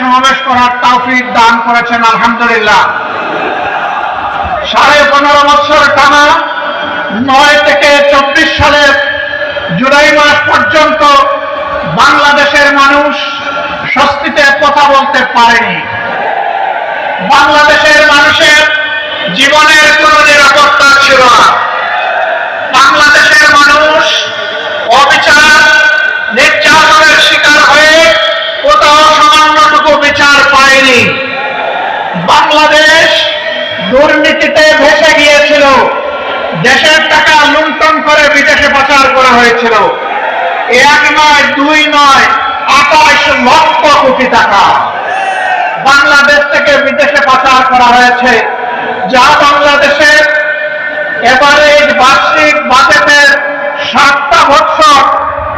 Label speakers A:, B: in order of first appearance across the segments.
A: সমাবেশ করার তৌফিক দান করেছেন, আলহামদুলিল্লাহ। সাড়ে পনেরো বছর টানা নয় থেকে চব্বিশ সালের জুলাই মাস পর্যন্ত বাংলাদেশের মানুষ স্বস্তিতে কথা বলতে পারেনি। বাংলাদেশের মানুষের জীবনের কোনো নিরাপত্তা ছিল না। পায়নি বাংলাদেশ দুর্নীতিতে ভেসে গিয়েছিল। দেশের টাকা লুণ্ঠন করে বিদেশে পাচার করা হয়েছিল। এক নয়, দুই নয়, আঠাশ লক্ষ কোটি টাকা বাংলাদেশ থেকে বিদেশে পাচার করা হয়েছে। যা বাংলাদেশের এবারে বার্ষিক বাজেটের সাতটা বছর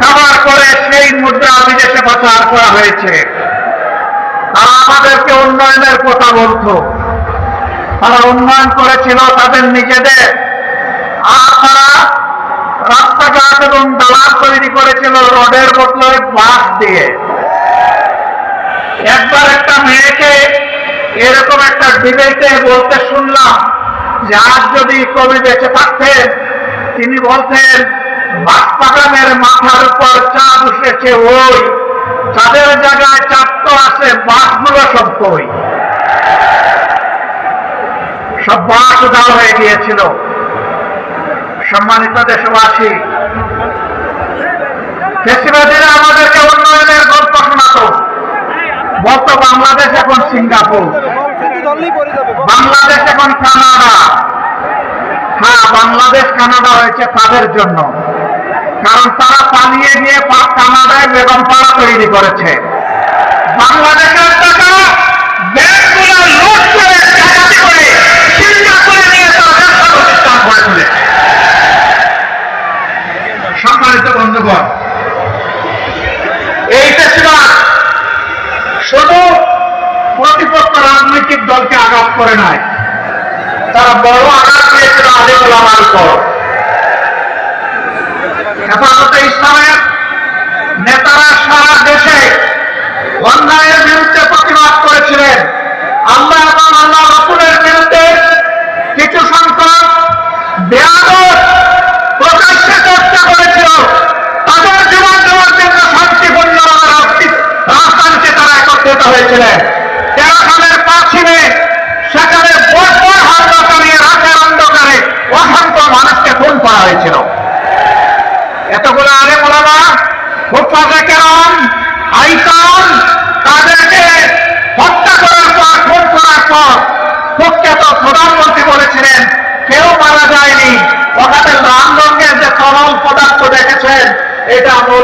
A: কাভার করে সেই মুদ্রা বিদেশে পাচার করা হয়েছে। আমাদেরকে উন্নয়নের কথা বলতো তারা উন্নয়ন করেছিল তাদের নিজেদের। আর তারা রাস্তাঘাট এবং দালান তৈরি করেছিল রোডের বদলে বাস দিয়ে। একবার একটা মেয়েকে এরকম একটা ডিবেটে বলতে শুনলাম যে আজ যদি কবি বেঁচে থাকতেন তিনি বলতেন বাসপাগানের মাথার উপর চাঁদ উঠেছে ওই। চাঁদের জায়গায় আছে সব বাস উধাও হয়ে গিয়েছিল। সম্মানিত দেশবাসী ফেসিবাদীরা আমাদেরকে উন্নয়নের গল্প শোনাতো। বলতো, বাংলাদেশ এখন সিঙ্গাপুর। বাংলাদেশ এখন কানাডা। হ্যাঁ বাংলাদেশ, কানাডা হয়েছে তাদের জন্য। কারণ তারা পালিয়ে পা- কানাডায় বেগম পাড়া তৈরি করেছে। সম্মানিত বন্ধুগণ, এই ফেসিবাদ শুধু প্রতিপক্ষ রাজনৈতিক দলকে আঘাত করে নাই, তারা বড় আঘাত দিয়েছিল আলী ওলামার উপর হেফাজতে ইসলামের নেতারা সারা দেশে অন্যায়ের বিরুদ্ধে প্রতিবাদ করেছিলেন। আল্লাহ এবং আল্লাহ রসুলের বিরুদ্ধে কিছু সংখ্যক বেয়াদত একত্রিত হয়েছিলেন তেরো সালের পাঁচিমে সেখানে বছর হামলা চালিয়ে রাতের অন্ধকারে অসংখ্য মানুষকে খুন করা হয়েছিল। এতগুলো আরে বলা কেমন আইসন তাদেরকে